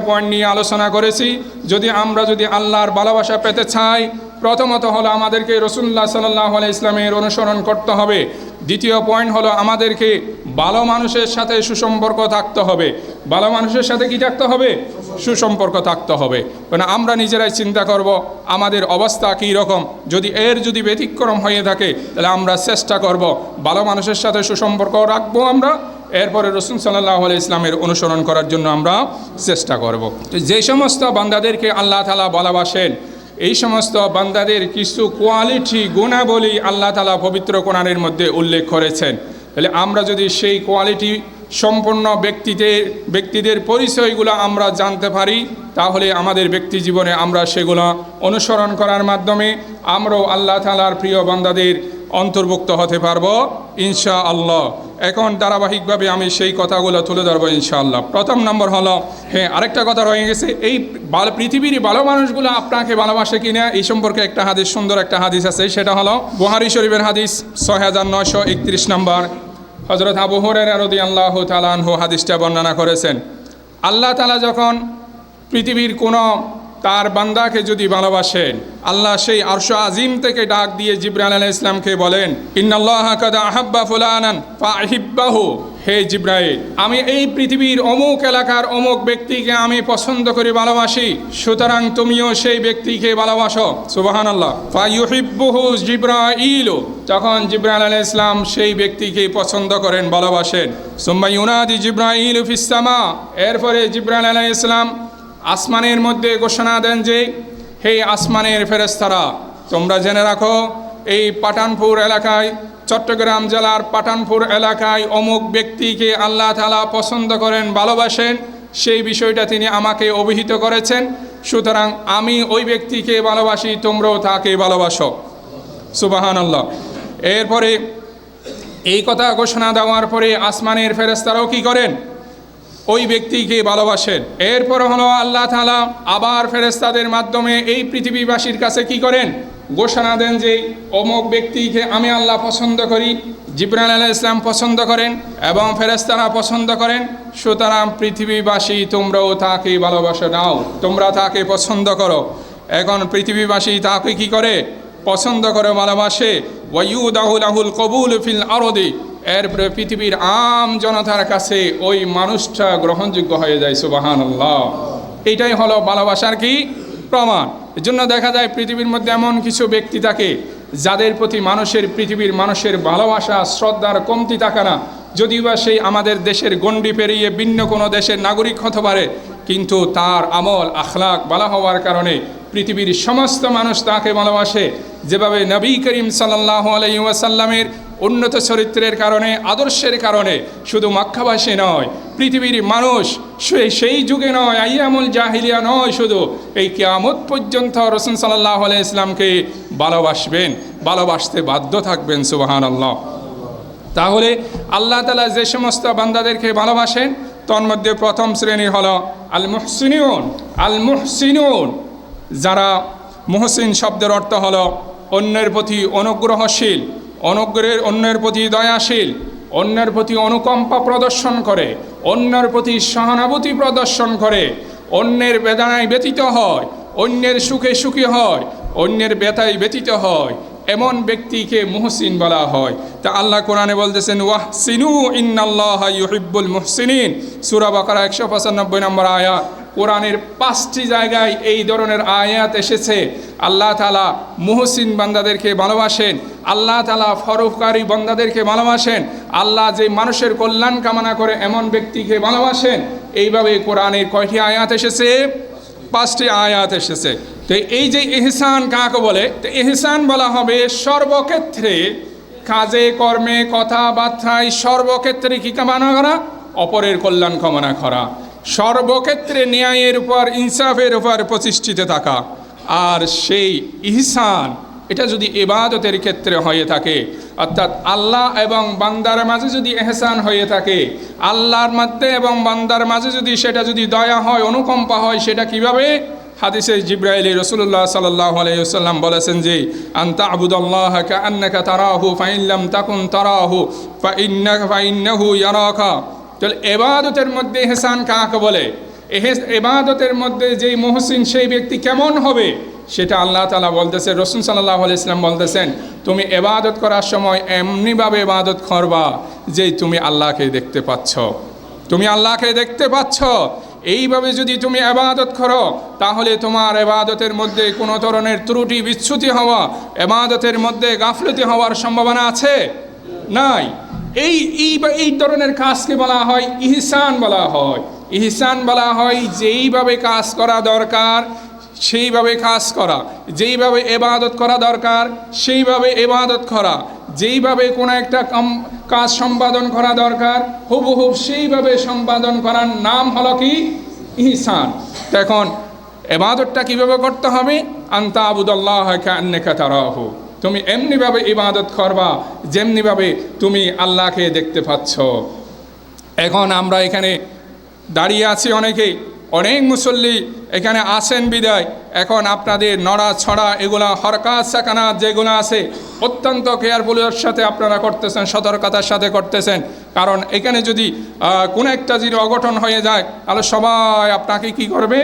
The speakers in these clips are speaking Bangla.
পয়েন্ট নিয়ে আলোচনা করেছি। যদি আমরা যদি আল্লাহর ভালোবাসা পেতে চাই, প্রথমত হলো আমাদেরকে রসুল্লাহ সাল্লাহ ইসলামের অনুসরণ করতে হবে। দ্বিতীয় পয়েন্ট হলো আমাদেরকে ভালো মানুষের সাথে সুসম্পর্ক থাকতে হবে। ভালো মানুষের সাথে কি থাকতে হবে? সুসম্পর্ক থাকতে হবে। মানে আমরা নিজেরাই চিন্তা করব, আমাদের অবস্থা কী রকম? যদি এর যদি ব্যতিক্রম হয়ে থাকে, তাহলে আমরা চেষ্টা করব, ভালো মানুষের সাথে সুসম্পর্ক রাখব আমরা। এরপরে রসুল সাল্লাহ ইসলামের অনুসরণ করার জন্য আমরা চেষ্টা করব। যে সমস্ত বান্দাদেরকে আল্লাহ তালা ভালোবাসেন, এই সমস্ত বান্দাদের কিছু কোয়ালিটি গুণাবলী আল্লাহ তালা পবিত্র কোরআনের মধ্যে উল্লেখ করেছেন। তাহলে আমরা যদি সেই কোয়ালিটি সম্পন্ন ব্যক্তিদের ব্যক্তিদের পরিচয়গুলো আমরা জানতে পারি, তাহলে আমাদের ব্যক্তি জীবনে আমরা সেগুলো অনুসরণ করার মাধ্যমে আমরাও আল্লাহ তালার প্রিয় বান্দাদের অন্তর্ভুক্ত হতে পারব ইনশা আল্লাহ এখন ধারাবাহিকভাবে আমি সেই কথাগুলো তুলে ধরবো ইনশাআল্লাহ। প্রথম নম্বর হলো হ্যাঁ আরেকটা কথা রয়ে গেছে। এই ভালো পৃথিবীর ভালো মানুষগুলো আপনাকে ভালোবাসে কিনা, এই সম্পর্কে একটা হাদিস, সুন্দর একটা হাদিস আছে। সেটা হলো, বুহারি শরীফের হাদিস, ছয় হাজার একত্রিশ নম্বর। হজরত আবু হরের রদি আল্লাহ তালানহু হাদিসটা বর্ণনা করেছেন। আল্লাহ তালা যখন পৃথিবীর কোনো তার বান্দাকে যদি ভালোবাসেন, আল্লাহ সেই আরশ আজিম থেকে ডাক দিয়ে জিব্রাইল আলাহ ইসলামকে বলেন, ইন্নাল্লাহ কাদা আহাব্বা ফুলানান ফাহিব্বাহু। হে জিব্রাইল, আমি এই পৃথিবীর অমুক এলাকার অমুক ব্যক্তিকে আমি পছন্দ করে ভালোবাসি, সুতরাং তুমিও সেই ব্যক্তিকে ভালোবাসো। সুবাহান আল্লাহ জিব্রাইল। তখন জিব্রাইল আলাহ ইসলাম সেই ব্যক্তিকে পছন্দ করেন, ভালোবাসেন, সুম্মা ইউনাদি জিব্রাইল ফিসামা এরপরে জিব্রাইল আলাহ ইসলাম আসমানের মধ্যে ঘোষণা দেন যে, হে আসমানের ফেরেস্তারা তোমরা জেনে রাখো, এই পাঠানপুর এলাকায়, চট্টগ্রাম জেলার পাঠানপুর এলাকায় অমুক ব্যক্তিকে আল্লাহ তালা পছন্দ করেন, ভালোবাসেন, সেই বিষয়টা তিনি আমাকে অভিহিত করেছেন। সুতরাং আমি ওই ব্যক্তিকে ভালোবাসি, তোমরাও তাকে ভালোবাসো। সুবাহান আল্লাহ এরপরে এই কথা ঘোষণা দেওয়ার পরে আসমানের ফেরেস্তারাও কি করেন? ওই ব্যক্তিকে ভালোবাসেন। এরপর হলো আল্লাহ তালা আবার ফেরেস্তাদের মাধ্যমে এই পৃথিবীবাসীর কাছে কি করেন? ঘোষণা দেন যে, অমুক ব্যক্তিকে আমি আল্লাহ পছন্দ করি জিব্রান আলাহ ইসলাম পছন্দ করেন এবং ফেরেস্তারা পছন্দ করেন। সুতরাং পৃথিবীবাসী তোমরাও তাকে ভালোবাসো নাও, তোমরা তাকে পছন্দ করো। এখন পৃথিবীবাসী তাকে কি করে? পছন্দ করে ভালোবাসে। ওয়ুদাহুল আহুল কবুল ফিল আরদি এরপরে পৃথিবীর আম জনতার কাছে ওই মানুষটা গ্রহণযোগ্য হয়ে যায় সুবাহান আল্লাহ এইটাই হলো ভালোবাসার কি প্রমাণ। এর জন্য দেখা যায় পৃথিবীর মধ্যে এমন কিছু ব্যক্তি থাকে যাদের প্রতি মানুষের, পৃথিবীর মানুষের ভালোবাসা, শ্রদ্ধার কমতি থাকে না। যদিও বা সেই আমাদের দেশের গণ্ডি পেরিয়ে ভিন্ন কোনো দেশের নাগরিক হতে পারে, কিন্তু তার আমল, আখলাক ভালো হওয়ার কারণে পৃথিবীর সমস্ত মানুষ তাকে ভালোবাসে। যেভাবে নবী করিম সাল্লাহ আলাইসাল্লামের উন্নত চরিত্রের কারণে, আদর্শের কারণে, শুধু মক্কাবাসী নয়, পৃথিবীর মানুষ সেই যুগে নয়, আইয়ামুল জাহিলিয়া নয় শুধু, এই কেয়ামত পর্যন্ত রসুন সাল্লাহ ইসলামকে ভালোবাসবেন, ভালোবাসতে বাধ্য থাকবেন সুবাহান আল্লাহ তাহলে আল্লাহ তালা যে সমস্ত বান্দাদেরকে ভালোবাসেন তন্মধ্যে প্রথম শ্রেণি হল আল মুহসিনিউন আল মুহসিনুন যারা মুহসিন শব্দের অর্থ হল অন্যের প্রতি অনুগ্রহশীল অনুগ্রহের অন্যের প্রতি দয়াশীল, অন্যের প্রতি অনুকম্পা প্রদর্শন করে, অন্যের প্রতি সহানুভূতি প্রদর্শন করে। অন্যের বেদনায় ব্যতীত হয়, অন্যের সুখে সুখী হয়, অন্যের ব্যথায় ব্যতীত হয়। এমন ব্যক্তিকে মুহসিন বলা হয়। তা আল্লাহ কোরআনে বলতেছেন ওয়াহ সিনু ইন্নাল্লাহ ইউহিব্বুল মুহসিনিন। সূরা বাকারা একশো পঁচানব্বই নম্বর আয়াত কোরআনের পাঁচটি জায়গায় এই ধরনের আয়াত এসেছে। আল্লাহ তালা মুহসিন বান্দাদেরকে ভালোবাসেন আল্লাহ তালা ফরফকারী বন্দাদেরকে ভালোবাসেন। আল্লাহ যে মানুষের কল্যাণ কামনা করে এমন ব্যক্তিকে ভালোবাসেন। এইভাবে কোরআনের কয়টি আয়াত এসেছে? পাঁচটি আয়াত এসেছে। তো এই যে এহসান কাকে বলে? তো এহসান বলা হবে সর্বক্ষেত্রে কাজে, কর্মে, কথাবার্তায় সর্বক্ষেত্রে কী কামনা করা? অপরের কল্যাণ কামনা করা। সর্বক্ষেত্রে ন্যায়ের উপর, ইনসাফের উপর প্রতিষ্ঠিত থাকা। আর সেই ইহসান এটা যদি এবাদতের ক্ষেত্রে হয়ে থাকে, অর্থাৎ আল্লাহ এবং বান্দার মাঝে যদি এহসান হয়ে থাকে, আল্লাহর মধ্যে এবং বান্দার মাঝে যদি সেটা যদি দয়া হয়, অনুকম্পা হয়, সেটা কীভাবে? হাদিসে জিব্রাইল রসুল্লাহ সাল্লাহ আলাইসাল্লাম বলেছেন যে আন্তা আবুদুল্লাহ তারাহু ফাইল্লাম তাকুন তারাহু, ফাইন্না, ফাইন্নাহু ইয়ারাকা। তাহলে এবাদতের মধ্যে এহসান কাকে বলে? এবাদতের মধ্যে যেই মহসিন সেই ব্যক্তি কেমন হবে? সেটা আল্লাহ তালা বলতেছে রসুন সাল্লাহ ইসলাম বলতেছেন, তুমি এবাদত করার সময় এমনিভাবে এবাদত করবা যে তুমি আল্লাহকে দেখতে পাচ্ছ। তুমি আল্লাহকে দেখতে পাচ্ছ। এইভাবে যদি তুমি আবাদত করো, তাহলে তোমার এবাদতের মধ্যে কোনো ধরনের ত্রুটি, বিচ্ছুতি হওয়া এবাদতের মধ্যে গাফলতি হওয়ার সম্ভাবনা আছে? নাই। এই এই ধরনের কাজকে বলা হয়, ইহসান বলা হয়। ইহসান বলা হয়, যেইভাবে কাজ করা দরকার, সেইভাবে কাজ করা। যেইভাবে এবাদত করা দরকার, সেইভাবে এবাদত করা। যেইভাবে কোনো একটা কাজ সম্পাদন করা দরকার হুবহুব সেইভাবে সম্পাদন করার নাম হলো কি? ইহসান। এখন এবাদতটা কীভাবে করতে হবে? আন্তা আবুদুল্লাহ কান্নেকা তারাহু। তুমি এমনিভাবে ইবাদত করবা, যেমনিভাবে তুমি আল্লাহকে দেখতে পাচ্ছ। এখন আমরা এখানে দাঁড়িয়ে আছি অনেকেই। অনেক মুসল্লি এখানে আসেন বিদায়। এখন আপনাদের নড়া ছড়া এগুলা, হরকাত, সাকানাত যেগুলো আছে, অত্যন্ত কেয়ারফুলের সাথে আপনারা করতেছেন, সতর্কতার সাথে করতেছেন। কারণ এখানে যদি কোনো একটা যদি অঘটন হয়ে যায়, তাহলে সবাই আপনাকে কি করবে?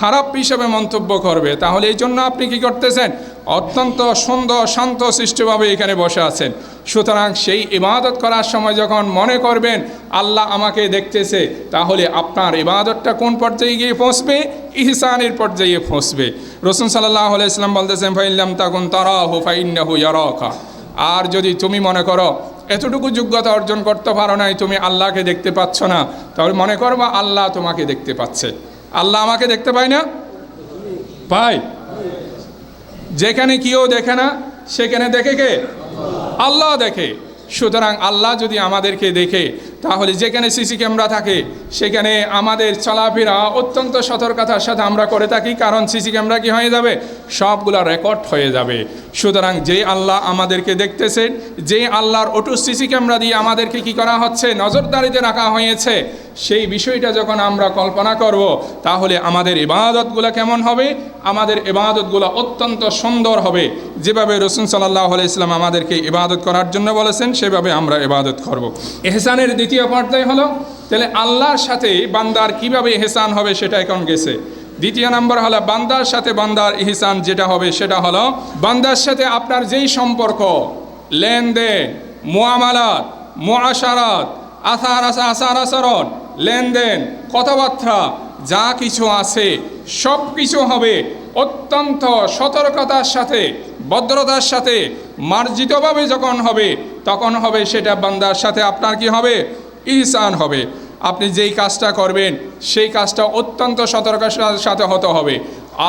খারাপ হিসেবে মন্তব্য করবে। তাহলে এই জন্য আপনি কি করতেছেন? অত্যন্ত সুন্দর, শান্ত, সৃষ্টভাবে এখানে বসে আছেন। সুতরাং সেই ইবাদত করার সময় যখন মনে করবেন, আল্লাহ আমাকে দেখতেছে, তাহলে আপনার ইবাদতটা কোন পর্যায়ে গিয়ে পৌঁছবে ইহসানের পর্যায়ে পৌঁছবে রসুন সাল্লাহ ইসলাম বলতেছেন ফাইল্লাম তখন তারা হো ফাইন্নাহু ইয়ারাকা। আর যদি তুমি মনে করো, এতটুকু যোগ্যতা অর্জন করতে পারো নাই, তুমি আল্লাহকে দেখতে পাচ্ছ না। তাহলে মনে করবা, আল্লাহ তোমাকে দেখতে পাচ্ছে। আল্লাহ আমাকে দেখতে পায় না? পায়। যেখানে কেউ দেখে না, সেখানে দেখে কে? আল্লাহ দেখে। সুতরাং আল্লাহ যদি আমাদেরকে দেখে তাহলে যেখানে সিসি ক্যামেরা থাকে, সেখানে আমাদের চলাফেরা অত্যন্ত সতর্কতার সাথে আমরা করে থাকি, কারণ সিসি ক্যামেরা কি হয়ে যাবে? সবগুলা রেকর্ড হয়ে যাবে। সুতরাং যে আল্লাহ আমাদেরকে দেখতেছেন, যে আল্লাহর অটু সিসি ক্যামেরা দিয়ে আমাদেরকে কি করা হচ্ছে, নজরদারিতে রাখা হয়েছে, সেই বিষয়টা যখন আমরা কল্পনা করব, তাহলে আমাদের ইবাদতগুলো কেমন হবে? আমাদের ইবাদতগুলো অত্যন্ত সুন্দর হবে। যেভাবে রসুন সাল্লাহ ইসলাম আমাদেরকে ইবাদত করার জন্য বলেছেন, সেভাবে আমরা ইবাদত করব। এহসানের দ্বিতীয় পর্যায় হলো, তাহলে আল্লাহর সাথে বান্দার কীভাবে এহসান হবে সেটা এখন গেছে। দ্বিতীয় নম্বর হলো, বান্দার সাথে বান্দার ইহসান যেটা হবে সেটা হলো, বান্দার সাথে আপনার যেই সম্পর্ক, লেনদেন, মুআমালাত, মুআশারাত, আসার আসা আসার আচরণ, লেনদেন, কথাবার্তা, যা কিছু আছে সব কিছু হবে অত্যন্ত সতর্কতার সাথে, ভদ্রতার সাথে, মার্জিতভাবে যখন হবে, তখন হবে সেটা বান্দার সাথে আপনার কি হবে? ইহসান হবে। আপনি যেই কাজটা করবেন, সেই কাজটা অত্যন্ত সতর্কতার সাথে হতে হবে।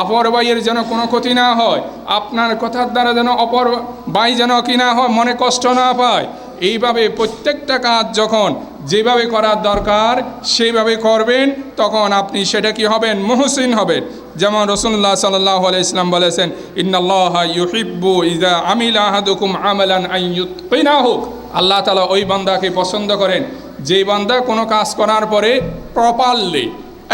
অপর ভাইয়ের যেন কোনো ক্ষতি না হয়, আপনার কথার দ্বারা যেন অপর ভাই যেন কি না হয়, মনে কষ্ট না পায়। এইভাবে প্রত্যেকটা কাজ যখন যেভাবে করার দরকার, সেইভাবে করবেন, তখন আপনি সেটা কি হবেন? মহসিন হবেন। যেমন রসুল্লাহ সাল্লাহ ইসলাম বলেছেন, ইন্নাল্লাহ ইউহিব্বু ইজা আমিল আহাদুকুম আমালান হোক আল্লাহ তালা ওই বান্দাকে পছন্দ করেন। যেই বান্দা কোনো কাজ করার পরে প্রপারলি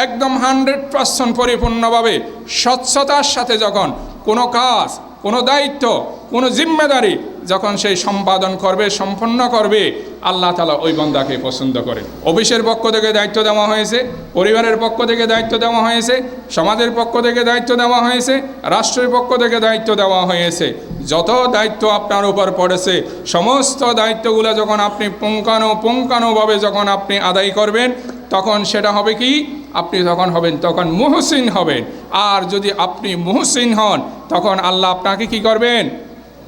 একদম হান্ড্রেড পার্সেন্ট পরিপূর্ণভাবে, স্বচ্ছতার সাথে যখন কোনো কাজ, কোনো দায়িত্ব কোনো জিম্মেদারি যখন সেই সম্পাদন করবে, সম্পন্ন করবে, আল্লাহ তালা ওই বন্দাকে পছন্দ করে। অফিসের পক্ষ থেকে দায়িত্ব দেওয়া হয়েছে, পরিবারের পক্ষ থেকে দায়িত্ব দেওয়া হয়েছে, সমাজের পক্ষ থেকে দায়িত্ব দেওয়া হয়েছে, রাষ্ট্রের পক্ষ থেকে দায়িত্ব দেওয়া হয়েছে। যত দায়িত্ব আপনার উপর পড়েছে, সমস্ত দায়িত্বগুলো যখন আপনি পুঙ্খানো পুঙ্খানোভাবে যখন আপনি আদায় করবেন, তখন সেটা হবে কি? আপনি তখন হবেন, তখন মুহসিন হবেন। আর যদি আপনি মুহসিন হন, তখন আল্লাহ আপনাকে কি করবেন?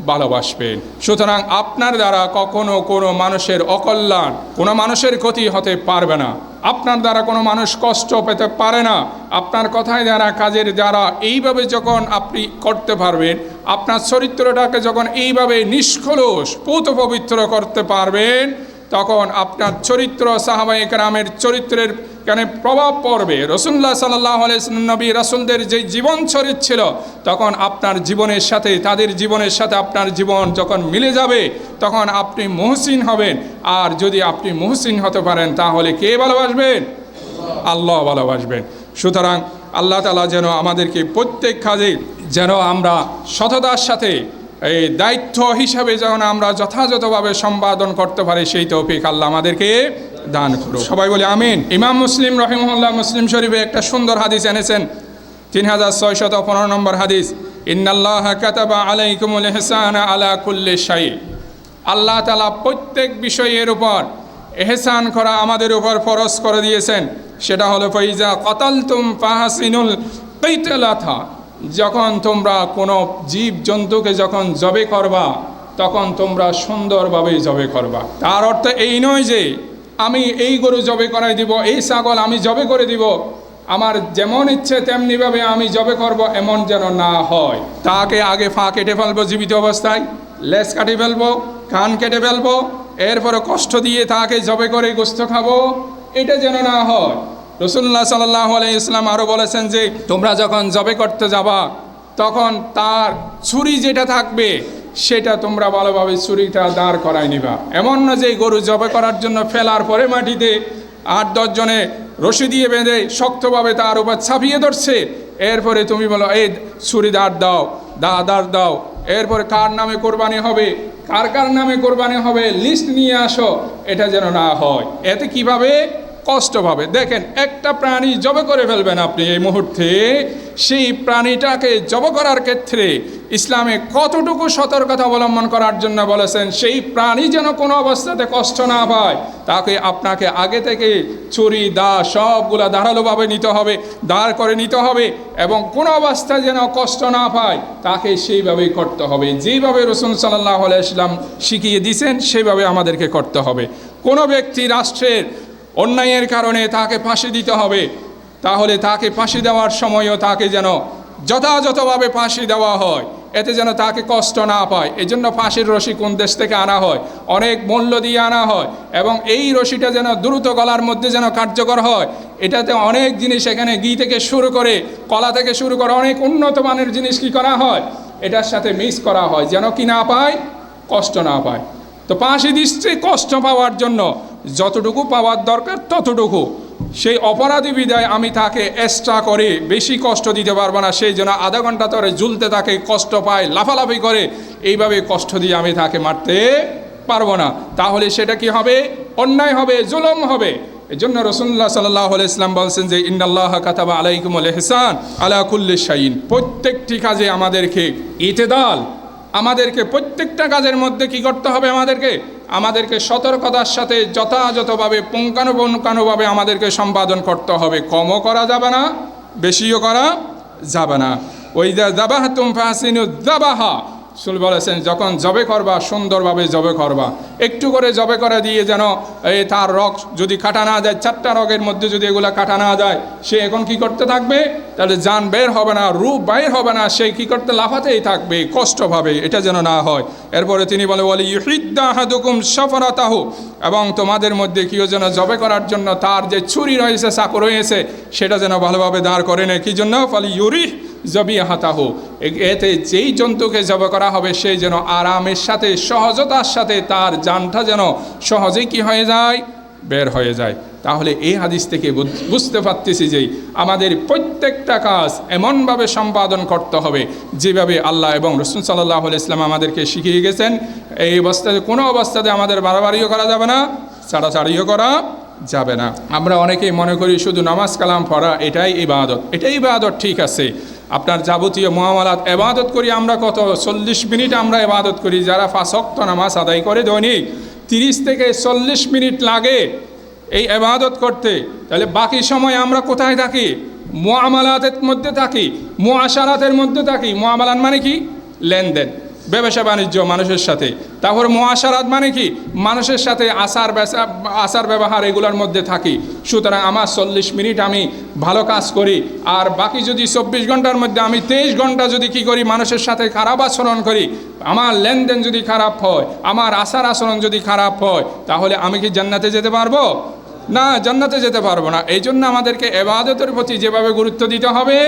ভালোবাসবেন। সুতরাং আপনার দ্বারা কখনো কোনো মানুষের অকল্যাণ, কোনো মানুষের ক্ষতি হতে পারবে না। আপনার দ্বারা কোনো মানুষ কষ্ট পেতে পারে না। আপনার কথায় দ্বারা, কাজের দ্বারা এইভাবে যখন আপনি করতে পারবেন, আপনার চরিত্রটাকে যখন এইভাবে নিষ্কলুষ, পুত পবিত্র করতে পারবেন, তখন আপনার চরিত্র সাহাবাই একরামের চরিত্রের কেন প্রভাব পড়বে? রসুল্লাহ সাল্লাহ নবী রাসুলদের যে জীবন চরিত্র ছিল, তখন আপনার জীবনের সাথে, তাদের জীবনের সাথে আপনার জীবন যখন মিলে যাবে, তখন আপনি মহসিন হবেন। আর যদি আপনি মহসিন হতে পারেন, তাহলে কে ভালোবাসবেন? আল্লাহ ভালোবাসবেন। সুতরাং আল্লাহ তালা যেন আমাদেরকে প্রত্যেক কাজে যেন আমরা সততার সাথে, এই দায়িত্ব হিসাবে যেন আমরা যথাযথভাবে সম্পাদন করতে পারি, সেই তৌফিক আল্লাহ আমাদেরকে দান করো সবাই বলে আমিন। ইমাম মুসলিম রহিমুল্লাহ মুসলিম শরীফে একটা সুন্দর হাদিস এনেছেন। তিন হাজার ছয়শত পনেরো নম্বর হাদিস, ইন্নাল্লাহ আলাইকুমুল ইহসান আলা কুল্লি শাই। আল্লাহ তালা প্রত্যেক বিষয়ের উপর এহসান করা আমাদের উপর ফরজ করে দিয়েছেন। সেটা হলো ফৈজা কতাল তুম ফাহাসিনুল কৈতলাথা যখন তোমরা কোনো জীব জন্তুকে যখন জবে করবা, তখন তোমরা সুন্দরভাবে জবে করবা। তার অর্থ এই নয় যে আমি এই গরু জবে করাই দিব, এই ছাগল আমি জবে করে দিব। আমার যেমন ইচ্ছে তেমনিভাবে আমি জবে করব, এমন যেন না হয়। তাকে আগে ফা কেটে ফেলব জীবিত অবস্থায় লেস কাটে ফেলব, কান কেটে ফেলব এরপরে কষ্ট দিয়ে তাকে জবে করে গোস্ত খাব, এটা যেন না হয়। রসুল্লাহ সাল্লাহ ইসলাম আরও বলেছেন যে, তোমরা যখন জবে করতে যাবা, তখন তার ছুরি যেটা থাকবে সেটা তোমরা ভালোভাবে ছুরিটা দাঁড় করাই নিবা। এমন না যে গরু জবে করার জন্য ফেলার পরে মাটিতে আট দশজনে রশি দিয়ে বেঁধে শক্তভাবে তার উপর ছাপিয়ে ধরছে। এরপরে তুমি বলো, এই ছুরি দাঁড় দাও দা দাঁড় দাও। এরপরে কার নামে কোরবানি হবে, কার কার নামে কোরবানি হবে লিস্ট নিয়ে আসো। এটা যেন না হয়। এতে কীভাবে? কষ্ট পাবে। দেখেন, একটা প্রাণী জব করে ফেলবেন আপনি এই মুহূর্তে। সেই প্রাণীটাকে জব করার ক্ষেত্রে ইসলামে কতটুকু সতর্কতা অবলম্বন করার জন্য বলেছেন, সেই প্রাণী যেন কোনো অবস্থাতে কষ্ট না পায়, তাকে আপনাকে আগে থেকে ছুরি, দা সবগুলা ধারালোভাবে নিতে হবে, দাঁড় করে নিতে হবে এবং কোনো অবস্থায় যেন কষ্ট না পায়, তাকে সেইভাবেই করতে হবে। যেইভাবে রসুল সাল্লাহ ইসলাম শিখিয়ে দিয়েছেন সেইভাবে আমাদেরকে করতে হবে। কোনো ব্যক্তি রাষ্ট্রের অন্যায়ের কারণে তাকে ফাঁসি দিতে হবে। তাহলে তাকে ফাঁসি দেওয়ার সময়ও তাকে যেন যথাযথভাবে ফাঁসি দেওয়া হয়। এতে যেন তাকে কষ্ট না পায়। এই জন্য ফাঁসির রশি কোন দেশ থেকে আনা হয়? অনেক মূল্য দিয়ে আনা হয় এবং এই রশিটা যেন দ্রুত গলার মধ্যে যেন কার্যকর হয়। এটাতে অনেক জিনিস এখানে ঘি থেকে শুরু করে, কলা থেকে শুরু করে অনেক উন্নত মানের জিনিস কি করা হয়? এটার সাথে মিক্স করা হয় যেন কি না পায়, কষ্ট না পায়। তো ফাঁসি দিচ্ছে কষ্ট পাওয়ার জন্য। যতটুকু পাওয়ার দরকার ততটুকু। সেই অপরাধী বিদায় আমি তাকে এক্সট্রা করে বেশি কষ্ট দিতে পারব না, সেই জন্য আধা ঘণ্টা ধরে ঝুলতে তাকে কষ্ট পায়, লাফালাফি করে, এইভাবে কষ্ট দিয়ে আমি তাকে মারতে পারব না। তাহলে সেটা কি হবে? অন্যায় হবে, জুলম হবে। এই জন্য রসুল্লাহ সাল্লাহ ইসলাম বলছেন যে ইন্দাল্লাহ কাতাবা আলাইকুম হেসান আলা কুল্লি শাইন প্রত্যেকটি কাজে আমাদেরকে ইতেদাল, আমাদেরকে প্রত্যেকটা কাজের মধ্যে কি করতে হবে আমাদেরকে? আমাদেরকে সতর্কতার সাথে যথাযথভাবে, পুঙ্খানুপুঙ্খানুভাবে আমাদেরকে সম্পাদন করতে হবে। কমও করা যাবে না, বেশিও করা যাবে না। ওই দাবাহা তুম ফাহসিনু দাবাহা সুল বলেছেন, যখন জবে করবা, সুন্দরভাবে জবে করবা। একটু করে জবে করে দিয়ে যেন এই তার রক যদি কাটা না যায়, চারটা রগের মধ্যে যদি এগুলো কাটা না যায়, সে এখন কি করতে থাকবে? তাহলে যান বের হবে না, রূপ বাইর হবে না, সে কি করতে লাফাতেই থাকবে, কষ্টভাবে, এটা যেন না হয়। এরপরে তিনি বলে বলে ইহিদ্দাহাদুকুম সফরতাহু এবং তোমাদের মধ্যে কেউ যেন জবে করার জন্য তার যে ছুরি রয়েছে, চাকু রয়েছে, সেটা যেন ভালোভাবে দাঁড় করে নেয়। কী জন্য? ফলে ইউরিহ জবি হাতাহ। এতে যেই জন্তুকে জব করা হবে সেই যেন আরামের সাথে, সহজতার সাথে তার জানটা যেন সহজেই কি হয়ে যায়? বের হয়ে যায়। তাহলে এই হাদিস থেকে বুঝতে পারতেছি যে আমাদের প্রত্যেকটা কাজ এমনভাবে সম্পাদন করতে হবে, যেভাবে আল্লাহ এবং রসুল সাল্লাহ ইসলাম আমাদেরকে শিখিয়ে গেছেন, এই অবস্থাতে, কোনো অবস্থাতে আমাদের বাড়াবাড়িও করা যাবে না, ছাড়াছাড়িও করা যাবে না। আমরা অনেকেই মনে করি শুধু নামাজ কালাম পড়া, এটাই ইবাদত। এটাই ইবাদত ঠিক আছে। আপনার যাবতীয় মহামালাত এবাদত করি, আমরা কত চল্লিশ মিনিট আমরা এবাদত করি, যারা ফাঁসক্ত নামাজ আদায় করে দৈনিক তিরিশ থেকে চল্লিশ মিনিট লাগে এই এবাদত করতে। তাহলে বাকি সময় আমরা কোথায় থাকি? মোয়ামালাতের মধ্যে থাকি মোয়াশারাতের মধ্যে থাকি। মোয়ামালান মানে কি? লেনদেন। ব্যবসা বাণিজ্য মানুষের সাথে। তারপর মহাসারাত মানে কি? মানুষের সাথে আচার আচার ব্যবহার এগুলোর মধ্যে থাকি। সুতরাং আমার চল্লিশ মিনিট আমি ভালো কাজ করি, আর বাকি যদি চব্বিশ ঘণ্টার মধ্যে আমি তেইশ ঘণ্টা যদি কি করি, মানুষের সাথে খারাপ আচরণ করি, আমার লেনদেন যদি খারাপ হয়, আমার আচার আচরণ যদি খারাপ হয়, তাহলে আমি কি জান্নাতে যেতে পারব? না, জান্নাতে যেতে পারব না। এই জন্য আমাদেরকে এবাদতের প্রতি যেভাবে গুরুত্ব দিতে হবে,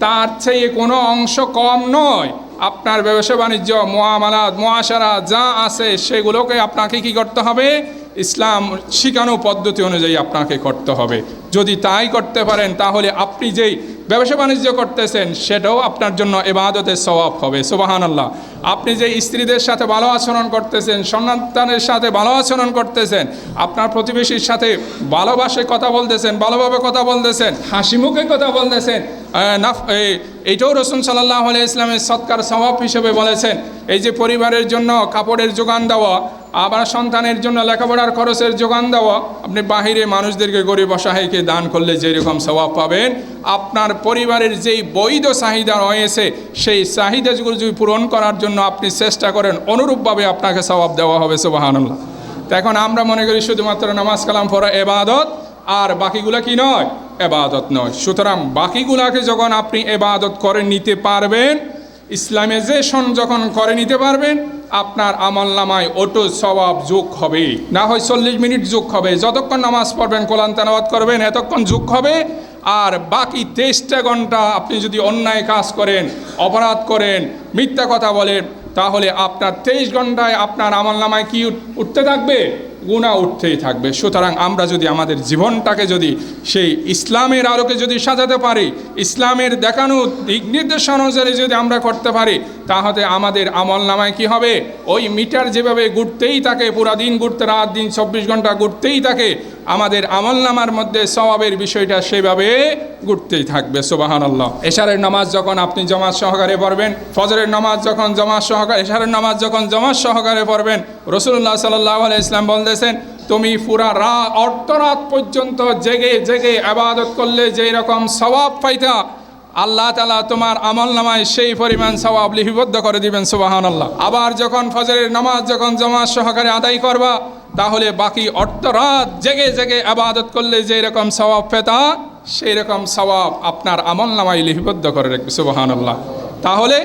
তার চেয়ে কোনো অংশ কম নয়। আপনার ব্যবসা বাণিজ্য মোয়ামালাত মোয়াশারা যা আছে সেগুলোকে আপনাকে কি করতে হবে? ইসলাম শিখানো পদ্ধতি অনুযায়ী আপনাকে করতে হবে। যদি তাই করতে পারেন, তাহলে আপনি যেই ব্যবসা বাণিজ্য করতেছেন, সেটাও আপনার জন্য এবাদতের স্বভাব হবে। সুবাহান আল্লাহ আপনি যে স্ত্রীদের সাথে ভালো আচরণ করতেছেন, সন্তানের সাথে ভালো আচরণ করতেছেন, আপনার প্রতিবেশীর সাথে ভালোবাসে কথা বলতেছেন, ভালোভাবে কথা বলতেছেন, হাসি মুখে কথা বলতেছেন নাফ এইটাও রসুন সাল্লাহ আলিয়া ইসলামের সৎকার স্বভাব হিসেবে বলেছেন। এই যে পরিবারের জন্য কাপড়ের যোগান দেওয়া, আবার সন্তানের জন্য লেখাপড়ার খরচের যোগান দেওয়া, আপনি বাহিরে মানুষদেরকে গরিব অসহায়কে দান করলে যেরকম স্বভাব পাবেন আপনার পরিবারের যেই বৈধ চাহিদা রয়েছে, সেই চাহিদাগুলো যদি পূরণ করার জন্য আপনি চেষ্টা করেন, অনুরূপভাবে আপনাকে স্বভাব দেওয়া হবে, সুবাহানুল্লাহ। তো এখন আমরা মনে করি শুধুমাত্র নামাজ কালাম পড়া এবাদত, আর বাকিগুলা কি নয়? এবাদত নয়। সুতরাং বাকিগুলাকে যখন আপনি এবাদত করে নিতে পারবেন ইসলামাইজেশন যখন করে নিতে পারবেন, আপনার আমল নামায় অটো স্বভাব যোগ হবে। না হয় চল্লিশ মিনিট যোগ হবে। যতক্ষণ নামাজ পড়বেন তেলাওয়াত করবেন, এতক্ষণ যোগ হবে আর বাকি তেইশটা ঘণ্টা আপনি যদি অন্যায় কাজ করেন, অপরাধ করেন, মিথ্যা কথা বলেন, তাহলে আপনার তেইশ ঘন্টায় আপনার আমল নামায় কি উঠতে থাকবে? গুণা উঠতেই থাকবে। সুতরাং আমরা যদি আমাদের জীবনটাকে যদি সেই ইসলামের আলোকে যদি সাজাতে পারি, ইসলামের দেখানো দিক নির্দেশনা অনুযায়ী যদি আমরা করতে পারি, তাহলে আমাদের আমল নামায় কী হবে? ওই মিটার যেভাবে ঘুরতেই থাকে, পুরা দিন ঘুরতে, রাত দিন চব্বিশ ঘণ্টা ঘুরতেই থাকে আমাদের আমল নামার মধ্যে স্বভাবের বিষয়টা সেভাবে ঘুরতেই থাকবে সোবাহান আল্লাহ এশারের নামাজ যখন আপনি জমাত সহকারে পড়বেন, ফজরের নামাজ যখন জমাত সহকারে, এশারের নামাজ যখন জমাত সহকারে পড়বেন রসুল্লাহ সাল্লাহ ইসলাম বলতেছেন, তুমি পুরা রাত অর্ধরাত পর্যন্ত জেগে জেগে আবাদত করলে যেই রকম স্বভাব পাইতা, আল্লাহ তালা তোমার আমল নামায় সেই পরিমাণ সওয়াব লিপিবদ্ধ করে দিবেন সুবাহান আল্লাহ আবার যখন ফজরের নামাজ যখন জমাত সহকারে আদায় করবা তাহলে বাকি অর্থ রাত জেগে জেগে আবাদত করলে যে রকম স্বভাব পেতা, সেই রকম স্বভাব আপনার আমল নামাই লিপিবদ্ধ করে রাখবে সুবাহান আল্লাহ তাহলে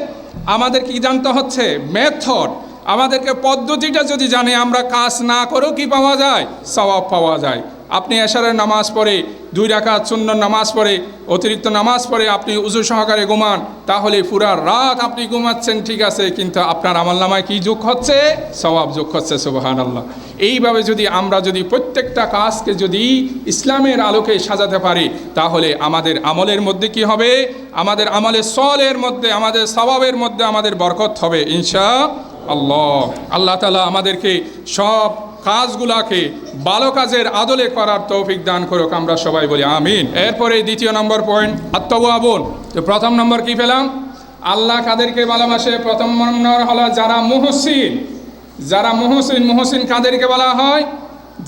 আমাদের কি জানতে হচ্ছে? মেথড। আমাদেরকে পদ্ধতিটা যদি জানে, আমরা কাজ না করেও কি পাওয়া যায়? স্বভাব পাওয়া যায়। আপনি এশারের নামাজ পড়ে, দুই রাকাত শূন্য নামাজ পড়ে, অতিরিক্ত নামাজ পড়ে আপনি উজু সহকারে ঘুমান, তাহলে পুরা রাত আপনি ঘুমাচ্ছেন, ঠিক আছে, কিন্তু আপনার আমল নামায় কী যোগ হচ্ছে? সবাব যোগ হচ্ছে সুবাহান আল্লাহ এইভাবে যদি আমরা যদি প্রত্যেকটা কাজকে যদি ইসলামের আলোকে সাজাতে পারি, তাহলে আমাদের আমলের মধ্যে কি হবে? আমাদের আমলের সলের মধ্যে, আমাদের স্বভাবের মধ্যে আমাদের বরকত হবে, ইনশা আল্লাহ। আল্লাহ তালা আমাদেরকে সব কাজগুলাকে ভালো কাজের আদলে করার তৌফিক দান করুক, আমরা সবাই বলি আমিন। এরপরে দ্বিতীয় নম্বর পয়েন্ট আত্মবাবন তো প্রথম নম্বর কি পেলাম? আল্লাহ কাদেরকে ভালোবাসে, প্রথম নম্বর হলো যারা মুহসিন। যারা মুহসিন মুহসিন কাদেরকে বলা হয়?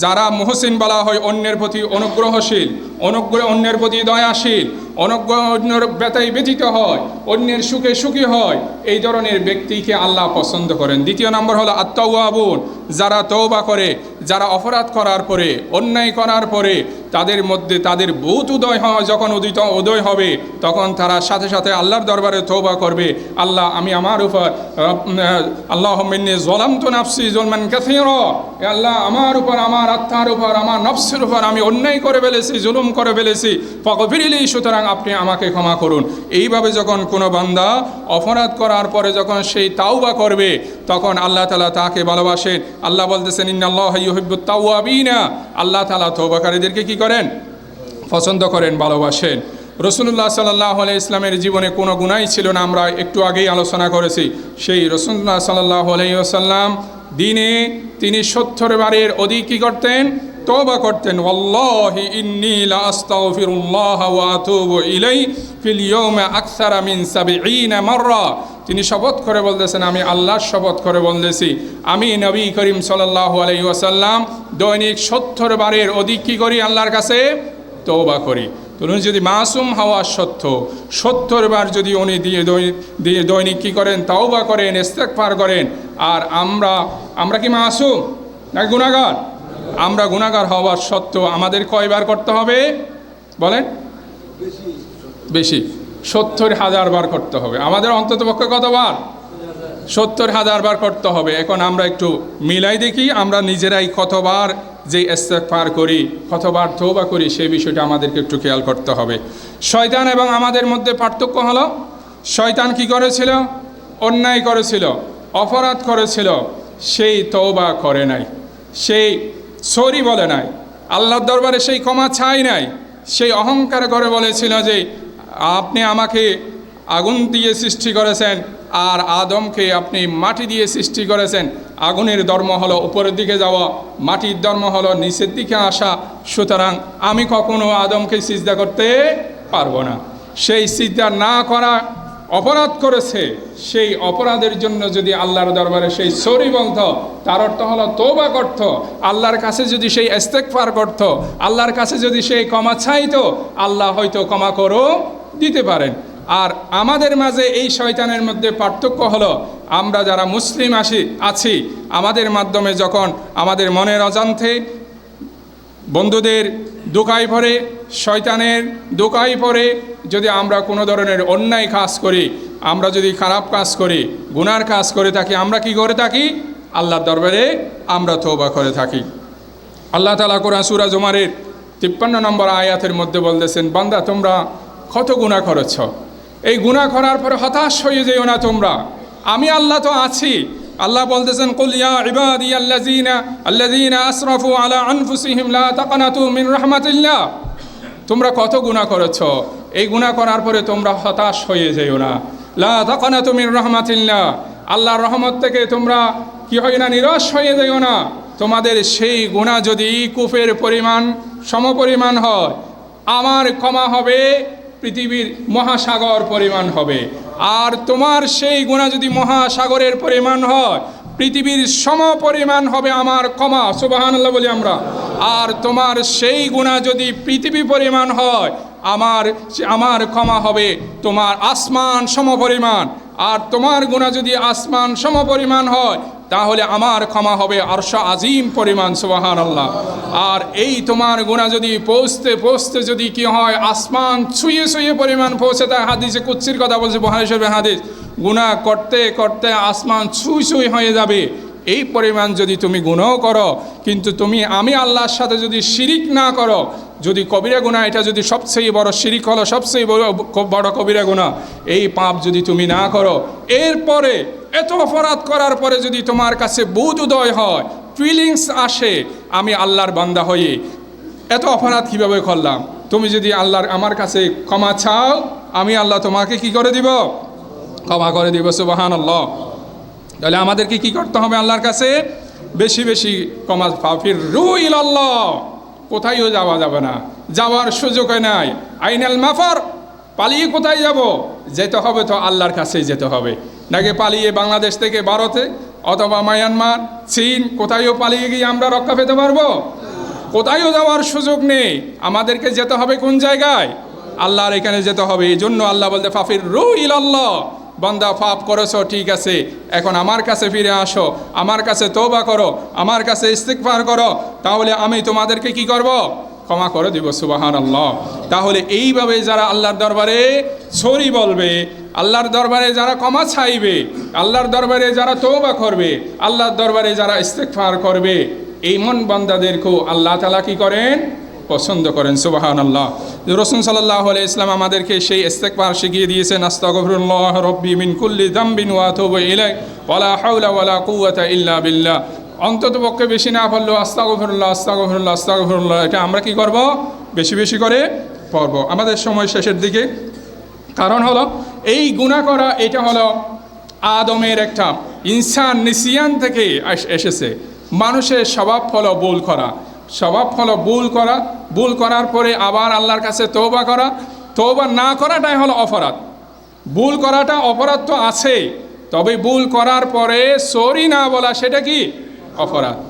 যারা মুহসিন বলা হয়, অন্যের প্রতি অনুগ্রহশীল। অনুগ্রহ অন্যের প্রতি দয়াশীল, অনুগ্রহ অন্যের ব্যথায় ব্যথিত হয়, অন্যের সুখে সুখী হয়। এই ধরনের ব্যক্তিকে আল্লাহ পছন্দ করেন। দ্বিতীয় নম্বর হলো আত্মাউয়াবুন যারা তৌবা করে, যারা অপরাধ করার পরে, অন্যায় করার পরে, তাদের মধ্যে তাদের বহুত উদয় হয়। যখন উদিত, উদয় হবে, তখন তারা সাথে সাথে আল্লাহর দরবারে তৌবা করবে। আল্লাহ, আমি আমার উপর আল্লাহ জলাম তো নাফসি জলমান কাথির আল্লাহ, আমার উপর, আমার আত্মার উপর, আমার নফসের উপর আমি অন্যায় করে ফেলেছি, জুলুম করে ফেলেছি। ফিরিলি সুতরাং আপনি আমাকে ক্ষমা করুন। এইভাবে যখন কোনো বান্দা অপরাধ করার পরে যখন সেই তাওবা করবে, তখন আল্লাহ তালা তাকে ভালোবাসেন। আল্লাহ বলতেছেন, ইন্নাল্লাহ আল্লাহ তালা তৌবাকারীদেরকে কি করেন? পছন্দ করেন, ভালোবাসেন। রসুল্লাহ সাল্লাহ আলাই ইসলামের জীবনে কোনো গুণাই ছিল না, আমরা একটু আগেই আলোচনা করেছি। সেই রসুল্লাহ সাল্লাহ আলাই আলাইসাল্লাম দিনে তিনি সত্তর বারের অধিক কী করতেন? তওবা করতেন ফিল তিনি শপথ করে বলতেছেন, আমি আল্লাহর শপথ করে বলতেছি, আমি নবী করিম সাল্লাল্লাহু আলাইহি ওয়াসাল্লাম দৈনিক সত্তর বারের অধিক কী করি আল্লাহর কাছে? তওবা করি। তো উনি যদি মাসুম হওয়া সত্য সত্তর বার যদি উনি দিয়ে দিয়ে দৈনিক কী করেন? তাওবা করেন, ইস্তেগফার করেন। আর আমরা আমরা কি মাসুম না গুণাগার আমরা গুণাগার হওয়ার সত্ত্বেও আমাদের কয়বার করতে হবে? বলেন। বেশি। সত্তর হাজার বার করতে হবে। আমাদের অন্তত পক্ষে কতবার? সত্তর হাজার বার করতে হবে। এখন আমরা একটু মিলাই দেখি আমরা নিজেরাই কতবার যে পার করি কতবার তৌবা করি সেই বিষয়টা আমাদেরকে একটু খেয়াল করতে হবে। শয়তান এবং আমাদের মধ্যে পার্থক্য হলো শয়তান কি করেছিল? অন্যায় করেছিল অপরাধ করেছিল সেই তৌবা করে নাই। সেই সরি বলে নাই। আল্লাহর দরবারে সেই ক্ষমা ছাই নাই। সেই অহংকার করে বলেছিল যে, আপনি আমাকে আগুন দিয়ে সৃষ্টি করেছেন আর আদমকে আপনি মাটি দিয়ে সৃষ্টি করেছেন। আগুনের ধর্ম হলো উপরের দিকে যাওয়া, মাটির ধর্ম হলো নিচের দিকে আসা। সুতরাং আমি কখনো আদমকে সিজদা করতে পারব না। সেই সিজদা না করা অপরাধ করেছে, সেই অপরাধের জন্য যদি আল্লাহর দরবারে সেই সরি বলত, তার অর্থ হলো তোবা করত, আল্লাহর কাছে যদি সেই ইস্তেকফার করত, আল্লাহর কাছে যদি সেই ক্ষমা চাইতো, আল্লাহ হয়তো ক্ষমা করো দিতে পারেন। আর আমাদের মাঝে এই শয়তানের মধ্যে পার্থক্য হলো, আমরা যারা মুসলিম আসি, আছি, আমাদের মাধ্যমে যখন আমাদের মনের অজান্তে বন্ধুদের দোকায় পড়ে শয়তানের দোকায় পরে যদি আমরা কোনো ধরনের অন্যায় কাজ করি, আমরা যদি খারাপ কাজ করি, গুনার কাজ করে থাকি, আমরা কি করে থাকি? আল্লাহর দরবারে আমরা তৌবা করে থাকি। আল্লাহ তালা কোরআন সুরা জুমারের তিপ্পান্ন নম্বর আয়াতের মধ্যে বলতেছেন, বান্দা, তোমরা কত গুণা করেছ? এই গুণা করার পরে হতাশ হয়ে যেও না তোমরা। আমি আল্লাহ তো আছি আল্লাহ বলতেছেন কুলিয়া ইবাদি আল্লাযিনা আল্লাযিনা আসরাফু আলা আনফুসিহিম লা তাকানাতু মিন রাহমাতিল্লাহ। তোমরা কত গুণা করেছ? এই গুণা করার পরে তোমরা হতাশ হয়ে যেও না। লা তাকানাতু মিন রাহমাতিল্লাহ। আল্লাহর রহমত থেকে তোমরা কি হয় না নিরাশ হয়ে যেও না। তোমাদের সেই গুণা যদি কুফের পরিমাণ, সমপরিমাণ হয়, আমার ক্ষমা হবে, পৃথিবীর মহাসাগর পরিমাণ হবে। আর তোমার সেই গুণা যদি মহাসাগরের পরিমাণ হয়, পৃথিবীর সম পরিমাণ হবে আমার ক্ষমা সুবাহান্লা বলি আমরা। আর তোমার সেই গুণা যদি পৃথিবী পরিমাণ হয়, আমার আমার ক্ষমা হবে, তোমার আসমান সম পরিমাণ আর তোমার গুণা যদি আসমান সম পরিমাণ হয় তাহলে আমার ক্ষমা হবে আরশ আজিম পরিমাণ সুবাহান আল্লাহ আর এই তোমার গুণা যদি পৌঁছতে পৌঁছতে যদি কি হয়, আসমান ছুঁয়ে ছুঁয়ে পরিমাণ পৌঁছে তাই হাদিসে কুচ্ছির কথা বলছে বহানেশ্বর হাদিস গুণা করতে করতে আসমান ছুঁই ছুঁই হয়ে যাবে। এই পরিমাণ যদি তুমি গুণও করো, কিন্তু তুমি, আমি আল্লাহর সাথে যদি শিরিক না করো, যদি কবিরা গুণা এটা যদি সবচেয়ে বড় শিরিক হলো, সবচেয়ে বড় বড় কবিরা গুণা এই পাপ যদি তুমি না করো, এরপরে এত অপরাধ করার পরে যদি তোমার কাছে বোধ উদয় হয় ফিলিংস আসে, আমি আল্লাহর বান্দা হয়ে এত অপরাধ কীভাবে করলাম? তুমি যদি আল্লাহর, আমার কাছে ক্ষমা চাও, আমি আল্লাহ তোমাকে কি করে দিব? ক্ষমা করে দিব সুবাহান আল্লাহ তাহলে আমাদেরকে কি করতে হবে আল্লাহর কাছে? বেশি বেশি কমা ফাফির রুইল আল্লাহ কোথায়ও যাওয়া যাবে না। যাওয়ার সুযোগ নাই। আইনাল মাফার, পালিয়ে কোথায় যাব? যেতে হবে তো আল্লাহর কাছেই যেতে হবে। নাকি পালিয়ে বাংলাদেশ থেকে ভারতে অথবা মায়ানমার, চীন, কোথায়ও পালিয়ে গিয়ে আমরা রক্ষা পেতে পারব? কোথায়ও যাওয়ার সুযোগ নেই। আমাদেরকে যেতে হবে কোন জায়গায়? আল্লাহর এখানে যেতে হবে। এই জন্য আল্লাহ বলতে, ফাফির রুইল আল্লাহ বন্দা পাপ করেছ, ঠিক আছে। এখন আমার কাছে ফিরে আসো। আমার কাছে তোবা করো। আমার কাছে ইস্তিকফার করো। তাহলে আমি তোমাদেরকে কি করব? ক্ষমা করে দিব সুবাহান আল্লাহ তাহলে এইভাবে যারা আল্লাহর দরবারে সরি বলবে আল্লাহর দরবারে যারা ক্ষমা চাইবে, আল্লাহর দরবারে যারা তৌবা করবে, আল্লাহর দরবারে যারা ইস্তেকফার করবে, এই মন বান্দাদেরকেও আল্লাহ তালা কি করেন? পছন্দ করেন সুবাহান আল্লাহ রসুন সাল্লাহ আলাই ইসলাম আমাদেরকে সেই ইস্তেকবার শিখিয়ে দিয়েছেন, আস্তাগফিরুল্লাহ রব্বি মিন কুল্লি দাম্বিন ওয়া তুবু ইলাই ওয়ালা হাওলা ওয়ালা কুওয়াতা ইল্লা বিল্লাহ। অন্তত পক্ষে বেশি না পারলেও আস্তাগফিরুল্লাহ আস্তাগফিরুল্লাহ আস্তাগফিরুল্লাহ, এটা আমরা কি করব? বেশি বেশি করে পড়ব। আমাদের সময় শেষের দিকে। কারণ হলো এই গুণা করা, এটা হলো আদমের একটা ইনসান নিসিয়ান থেকে এসেছে। মানুষের স্বভাব হলো ভুল করা। স্বভাব হলো ভুল করা। ভুল করার পরে আবার আল্লাহর কাছে তৌবা করা। তৌবা না করাটাই হলো অপরাধ। ভুল করাটা অপরাধ তো আছেই, তবে ভুল করার পরে সরি না বলা, সেটা কি? অপরাধ।